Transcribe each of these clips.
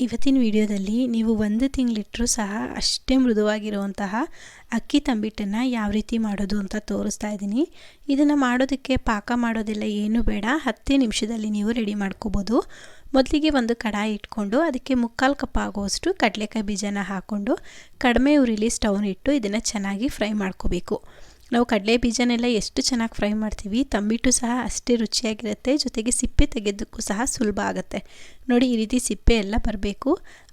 ಇವತ್ತಿನ ವಿಡಿಯೋದಲ್ಲಿ ನೀವು ಒಂದು ತಿಂಗಳಿಟ್ಟರೂ ಸಹ ಅಷ್ಟೇ ಮೃದುವಾಗಿರುವಂತಹ ಅಕ್ಕಿ ತಂಬಿಟ್ಟನ್ನು ಯಾವ ರೀತಿ ಮಾಡೋದು ಅಂತ ತೋರಿಸ್ತಾ ಇದ್ದೀನಿ. ಇದನ್ನು ಮಾಡೋದಕ್ಕೆ ಪಾಕ ಮಾಡೋದೆಲ್ಲ ಏನೂ ಬೇಡ. ಹತ್ತೇ ನಿಮಿಷದಲ್ಲಿ ನೀವು ರೆಡಿ ಮಾಡ್ಕೋಬೋದು. ಮೊದಲಿಗೆ ಒಂದು ಕಡಾಯಿ ಇಟ್ಕೊಂಡು ಅದಕ್ಕೆ ಮುಕ್ಕಾಲು ಕಪ್ ಆಗುವಷ್ಟು ಕಡಲೆಕಾಯಿ ಬೀಜನ ಹಾಕ್ಕೊಂಡು ಕಡಿಮೆ ಉರಿಲಿ ಸ್ಟವ್ನ ಇಟ್ಟು ಇದನ್ನು ಚೆನ್ನಾಗಿ ಫ್ರೈ ಮಾಡ್ಕೋಬೇಕು. ನಾವು ಕಡಲೆ ಬೀಜನೆಲ್ಲ ಎಷ್ಟು ಚೆನ್ನಾಗಿ ಫ್ರೈ ಮಾಡ್ತೀವಿ, ತಂಬಿಟ್ಟು ಸಹ ಅಷ್ಟೇ ರುಚಿಯಾಗಿರುತ್ತೆ, ಜೊತೆಗೆ ಸಿಪ್ಪೆ ತೆಗೆದಕ್ಕೂ ಸಹ ಸುಲಭ ಆಗುತ್ತೆ. ನೋಡಿ, ಈ ರೀತಿ ಸಿಪ್ಪೆ ಎಲ್ಲ ಬರಬೇಕು.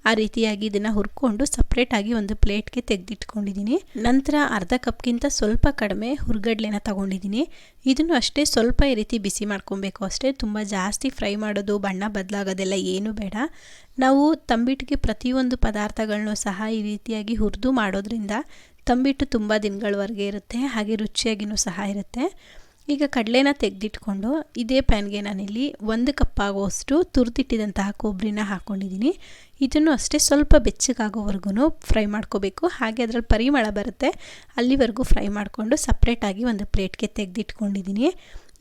ಆ ರೀತಿಯಾಗಿ ಇದನ್ನು ಹುರ್ಕೊಂಡು ಸಪ್ರೇಟಾಗಿ ಒಂದು ಪ್ಲೇಟ್ಗೆ ತೆಗೆದಿಟ್ಕೊಂಡಿದ್ದೀನಿ ನಂತರ ಅರ್ಧ ಕಪ್ಗಿಂತ ಸ್ವಲ್ಪ ಕಡಿಮೆ ಹುರ್ಗಡ್ಲೆನ ತಗೊಂಡಿದ್ದೀನಿ ಇದನ್ನು ಅಷ್ಟೇ ಸ್ವಲ್ಪ ಈ ರೀತಿ ಬಿಸಿ ಮಾಡ್ಕೊಬೇಕು ಅಷ್ಟೇ. ತುಂಬ ಜಾಸ್ತಿ ಫ್ರೈ ಮಾಡೋದು, ಬಣ್ಣ ಬದಲಾಗೋದೆಲ್ಲ ಏನು ಬೇಡ. ನಾವು ತಂಬಿಟ್ಟಿಗೆ ಪ್ರತಿಯೊಂದು ಪದಾರ್ಥಗಳನ್ನೂ ಸಹ ಈ ರೀತಿಯಾಗಿ ಹುರಿದು ಮಾಡೋದ್ರಿಂದ ತಂಬಿಟ್ಟು ತುಂಬ ದಿನಗಳವರೆಗೆ ಇರುತ್ತೆ, ಹಾಗೆ ರುಚಿಯಾಗಿಯೂ ಸಹ ಇರುತ್ತೆ. ಈಗ ಕಡಲೆನ ತೆಗೆದಿಟ್ಕೊಂಡು ಇದೇ ಪ್ಯಾನ್ಗೆ ನಾನಿಲ್ಲಿ ಒಂದು ಕಪ್ ಆಗುವಷ್ಟು ತುರಿದಿಟ್ಟಿದಂತಹ ಕೊಬ್ಬರಿನ ಹಾಕ್ಕೊಂಡಿದ್ದೀನಿ ಇದನ್ನು ಅಷ್ಟೇ ಸ್ವಲ್ಪ ಬೆಚ್ಚಗಾಗೋವರೆಗೂ ಫ್ರೈ ಮಾಡ್ಕೋಬೇಕು. ಹಾಗೆ ಅದರಲ್ಲಿ ಪರಿಮಳ ಬರುತ್ತೆ. ಅಲ್ಲಿವರೆಗೂ ಫ್ರೈ ಮಾಡಿಕೊಂಡು ಸಪ್ರೇಟಾಗಿ ಒಂದು ಪ್ಲೇಟ್ಗೆ ತೆಗೆದಿಟ್ಕೊಂಡಿದ್ದೀನಿ.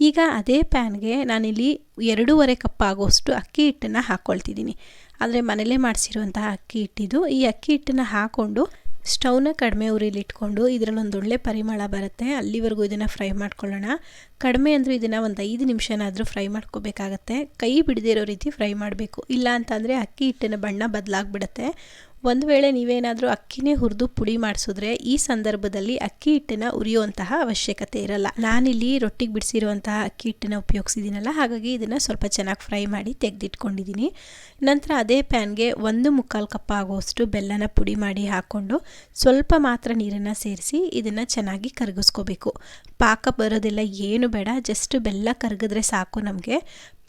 ಈಗ ಅದೇ ಪ್ಯಾನ್ಗೆ ನಾನಿಲ್ಲಿ ಎರಡೂವರೆ ಕಪ್ ಆಗೋಷ್ಟು ಅಕ್ಕಿ ಹಿಟ್ಟನ್ನು ಹಾಕ್ಕೊಳ್ತಿದ್ದೀನಿ ಆದರೆ ಮನೇಲೇ ಮಾಡಿಸಿರುವಂತಹ ಅಕ್ಕಿ ಹಿಟ್ಟಿದು. ಈ ಅಕ್ಕಿ ಹಿಟ್ಟನ್ನು ಹಾಕ್ಕೊಂಡು ಸ್ಟವ್ನ ಕಡಿಮೆ ಉರಿಲಿ ಇಟ್ಕೊಂಡು ಇದರಲ್ಲಿ ಒಳ್ಳೆ ಪರಿಮಳ ಬರುತ್ತೆ. ಅಲ್ಲಿವರೆಗೂ ಇದನ್ನು ಫ್ರೈ ಮಾಡ್ಕೊಳ್ಳೋಣ. ಕಡಿಮೆ ಅಂದರೂ ಇದನ್ನು ಒಂದು ಐದು ನಿಮಿಷನಾದರೂ ಫ್ರೈ ಮಾಡ್ಕೋಬೇಕಾಗತ್ತೆ. ಕೈ ಬಿಡದಿರೋ ರೀತಿ ಫ್ರೈ ಮಾಡಬೇಕು. ಇಲ್ಲ ಅಂತಂದರೆ ಅಕ್ಕಿ ಹಿಟ್ಟಿನ ಬಣ್ಣ ಬದಲಾಗ್ಬಿಡುತ್ತೆ. ಒಂದು ವೇಳೆ ನೀವೇನಾದರೂ ಅಕ್ಕಿನೇ ಹುರಿದು ಪುಡಿ ಮಾಡಿಸಿದ್ರೆ ಈ ಸಂದರ್ಭದಲ್ಲಿ ಅಕ್ಕಿ ಹಿಟ್ಟನ್ನು ಉರಿಯುವಂತಹ ಅವಶ್ಯಕತೆ ಇರಲ್ಲ. ನಾನಿಲ್ಲಿ ರೊಟ್ಟಿಗೆ ಬಿಡಿಸಿರುವಂತಹ ಅಕ್ಕಿ ಹಿಟ್ಟನ್ನು ಉಪಯೋಗಿಸಿದ್ದೀನಲ್ಲ ಹಾಗಾಗಿ ಇದನ್ನು ಸ್ವಲ್ಪ ಚೆನ್ನಾಗಿ ಫ್ರೈ ಮಾಡಿ ತೆಗೆದಿಟ್ಕೊಂಡಿದ್ದೀನಿ ನಂತರ ಅದೇ ಪ್ಯಾನ್ಗೆ ಒಂದು ಮುಕ್ಕಾಲು ಕಪ್ ಆಗುವಷ್ಟು ಬೆಲ್ಲನ ಪುಡಿ ಮಾಡಿ ಹಾಕ್ಕೊಂಡು ಸ್ವಲ್ಪ ಮಾತ್ರ ನೀರನ್ನು ಸೇರಿಸಿ ಇದನ್ನು ಚೆನ್ನಾಗಿ ಕರಗಿಸ್ಕೋಬೇಕು. ಪಾಕ ಬರೋದಿಲ್ಲ, ಏನು ಬೇಡ ಜಸ್ಟ್ ಬೆಲ್ಲ ಕರಗಿದ್ರೆ ಸಾಕು ನಮಗೆ.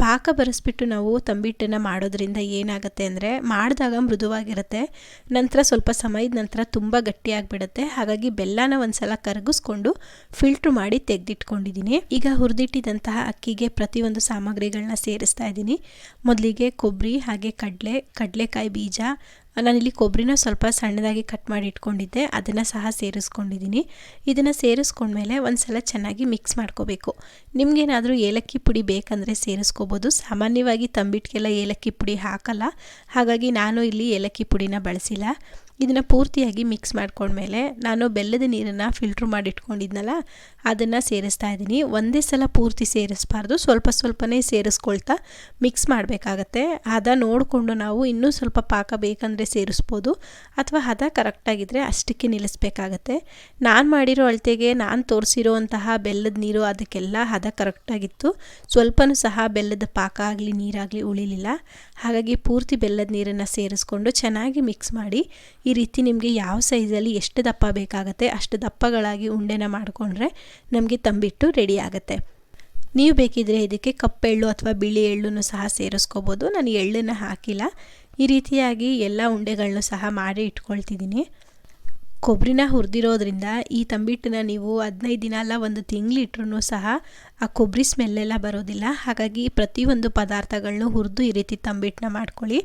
ಪಾಕ ಬರೆಸ್ಬಿಟ್ಟು ನಾವು ತಂಬಿಟ್ಟನ್ನು ಮಾಡೋದ್ರಿಂದ ಏನಾಗುತ್ತೆ ಅಂದರೆ, ಮಾಡಿದಾಗ ಮೃದುವಾಗಿರುತ್ತೆ. ನಂತರ ಸ್ವಲ್ಪ ಸಮಯದ ನಂತರ ತುಂಬ ಗಟ್ಟಿಯಾಗಿಬಿಡುತ್ತೆ. ಹಾಗಾಗಿ ಬೆಲ್ಲನ ಒಂದು ಸಲ ಕರಗಿಸ್ಕೊಂಡು ಫಿಲ್ಟ್ರ್ ಮಾಡಿ ತೆಗೆದಿಟ್ಕೊಂಡಿದ್ದೀನಿ ಈಗ ಹುರಿದಿಟ್ಟಿದ್ದಂತಹ ಅಕ್ಕಿಗೆ ಪ್ರತಿಯೊಂದು ಸಾಮಗ್ರಿಗಳನ್ನ ಸೇರಿಸ್ತಾ ಇದ್ದೀನಿ ಮೊದಲಿಗೆ ಕೊಬ್ಬರಿ ಹಾಗೆ ಕಡಲೆ, ಕಡಲೆಕಾಯಿ ಬೀಜ ನಾನಿಲ್ಲಿ ಕೊಬ್ಬರಿನ ಸ್ವಲ್ಪ ಸಣ್ಣದಾಗಿ ಕಟ್ ಮಾಡಿ ಇಟ್ಕೊಂಡಿದ್ದೆ. ಅದನ್ನು ಸಹ ಸೇರಿಸ್ಕೊಂಡಿದ್ದೀನಿ ಇದನ್ನು ಸೇರಿಸ್ಕೊಂಡ್ಮೇಲೆ ಒಂದು ಸಲ ಚೆನ್ನಾಗಿ ಮಿಕ್ಸ್ ಮಾಡ್ಕೋಬೇಕು. ನಿಮಗೇನಾದರೂ ಏಲಕ್ಕಿ ಪುಡಿ ಬೇಕಂದರೆ ಸೇರಿಸ್ಕೋಬೋದು. ಸಾಮಾನ್ಯವಾಗಿ ತಂಬಿಟ್ಕೆಲ್ಲ ಏಲಕ್ಕಿ ಪುಡಿ ಹಾಕಲ್ಲ. ಹಾಗಾಗಿ ನಾನು ಇಲ್ಲಿ ಏಲಕ್ಕಿ ಪುಡಿನ ಬಳಸಿಲ್ಲ. ಇದನ್ನು ಪೂರ್ತಿಯಾಗಿ ಮಿಕ್ಸ್ ಮಾಡ್ಕೊಂಡ್ಮೇಲೆ ನಾನು ಬೆಲ್ಲದ ನೀರನ್ನು ಫಿಲ್ಟ್ರ್ ಮಾಡಿಟ್ಕೊಂಡಿದ್ನಲ್ಲ, ಅದನ್ನು ಸೇರಿಸ್ತಾ ಇದ್ದೀನಿ. ಒಂದೇ ಸಲ ಪೂರ್ತಿ ಸೇರಿಸ್ಬಾರ್ದು, ಸ್ವಲ್ಪ ಸ್ವಲ್ಪನೇ ಸೇರಿಸ್ಕೊಳ್ತಾ ಮಿಕ್ಸ್ ಮಾಡಬೇಕಾಗತ್ತೆ. ಹದ ನೋಡಿಕೊಂಡು ನಾವು ಇನ್ನೂ ಸ್ವಲ್ಪ ಪಾಕ ಬೇಕಂದರೆ ಸೇರಿಸ್ಬೋದು, ಅಥವಾ ಹದ ಕರೆಕ್ಟಾಗಿದ್ದರೆ ಅಷ್ಟಕ್ಕೆ ನಿಲ್ಲಿಸ್ಬೇಕಾಗತ್ತೆ. ನಾನು ಮಾಡಿರೋ ಅಳತೆಗೆ ನಾನು ತೋರಿಸಿರೋವಂತಹ ಬೆಲ್ಲದ ನೀರು ಅದಕ್ಕೆಲ್ಲ ಹದ ಕರೆಕ್ಟಾಗಿತ್ತು. ಸ್ವಲ್ಪನೂ ಸಹ ಬೆಲ್ಲದ ಪಾಕ ಆಗಲಿ, ನೀರಾಗಲಿ ಉಳಿಲಿಲ್ಲ. ಹಾಗಾಗಿ ಪೂರ್ತಿ ಬೆಲ್ಲದ ನೀರನ್ನು ಸೇರಿಸ್ಕೊಂಡು ಚೆನ್ನಾಗಿ ಮಿಕ್ಸ್ ಮಾಡಿ ಈ ರೀತಿ ನಿಮಗೆ ಯಾವ ಸೈಜಲ್ಲಿ ಎಷ್ಟು ದಪ್ಪ ಬೇಕಾಗುತ್ತೆ, ಅಷ್ಟು ದಪ್ಪಗಳಾಗಿ ಉಂಡೆನ ಮಾಡಿಕೊಂಡ್ರೆ ನಮಗೆ ತಂಬಿಟ್ಟು ರೆಡಿ ಆಗುತ್ತೆ. ನೀವು ಬೇಕಿದ್ರೆ ಇದಕ್ಕೆ ಕಪ್ಪೆಳ್ಳು ಅಥವಾ ಬಿಳಿ ಎಳ್ಳನ್ನು ಸಹ ಸೇರಿಸ್ಕೋಬೋದು. ನಾನು ಎಳ್ಳನ್ನು ಹಾಕಿಲ್ಲ. ಈ ರೀತಿಯಾಗಿ ಎಲ್ಲ ಉಂಡೆಗಳನ್ನು ಸಹ ಮಾಡಿ ಇಟ್ಕೊಳ್ತಿದ್ದೀನಿ. ಕೊಬ್ಬರಿನ ಹುರಿದಿರೋದ್ರಿಂದ ಈ ತಂಬಿಟ್ಟನ್ನ ನೀವು ಹದಿನೈದು ದಿನ ಅಲ್ಲ ಒಂದು ತಿಂಗಳಿಟ್ರೂ ಸಹ ಆ ಕೊಬ್ಬರಿ ಸ್ಮೆಲ್ಲೆಲ್ಲ ಬರೋದಿಲ್ಲ. ಹಾಗಾಗಿ ಪ್ರತಿಯೊಂದು ಪದಾರ್ಥಗಳನ್ನೂ ಹುರಿದು ಈ ರೀತಿ ತಂಬಿಟ್ಟನ್ನ ಮಾಡ್ಕೊಳ್ಳಿ.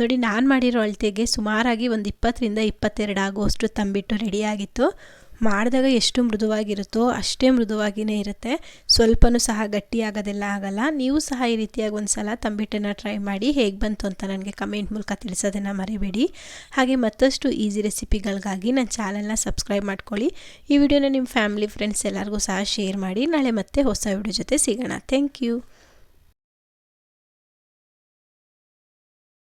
ನೋಡಿ, ನಾನು ಮಾಡಿರೋ ಅಳತೆಗೆ ಸುಮಾರಾಗಿ ಒಂದು ಇಪ್ಪತ್ತರಿಂದ ಇಪ್ಪತ್ತೆರಡು ಆಗುವಷ್ಟು ತಂಬಿಟ್ಟು ರೆಡಿಯಾಗಿತ್ತು ಮಾಡಿದಾಗ ಎಷ್ಟು ಮೃದುವಾಗಿರುತ್ತೋ ಅಷ್ಟೇ ಮೃದುವಾಗಿಯೇ ಇರುತ್ತೆ. ಸ್ವಲ್ಪನೂ ಸಹ ಗಟ್ಟಿಯಾಗೋದೆಲ್ಲ ಆಗಲ್ಲ. ನೀವು ಸಹ ಈ ರೀತಿಯಾಗಿ ಒಂದು ಸಲ ತಂಬಿಟ್ಟನ್ನು ಟ್ರೈ ಮಾಡಿ ಹೇಗೆ ಬಂತು ಅಂತ ನನಗೆ ಕಮೆಂಟ್ ಮೂಲಕ ತಿಳಿಸೋದನ್ನು ಮರಿಬೇಡಿ. ಹಾಗೆ ಮತ್ತಷ್ಟು ಈಸಿ ರೆಸಿಪಿಗಳಿಗಾಗಿ ನನ್ನ ಚಾನಲ್ನ ಸಬ್ಸ್ಕ್ರೈಬ್ ಮಾಡ್ಕೊಳ್ಳಿ. ಈ ವಿಡಿಯೋನ ನಿಮ್ಮ ಫ್ಯಾಮಿಲಿ, ಫ್ರೆಂಡ್ಸ್ ಎಲ್ಲರಿಗೂ ಸಹ ಶೇರ್ ಮಾಡಿ. ನಾಳೆ ಮತ್ತೆ ಹೊಸ ವಿಡಿಯೋ ಜೊತೆ ಸಿಗೋಣ. Thank you.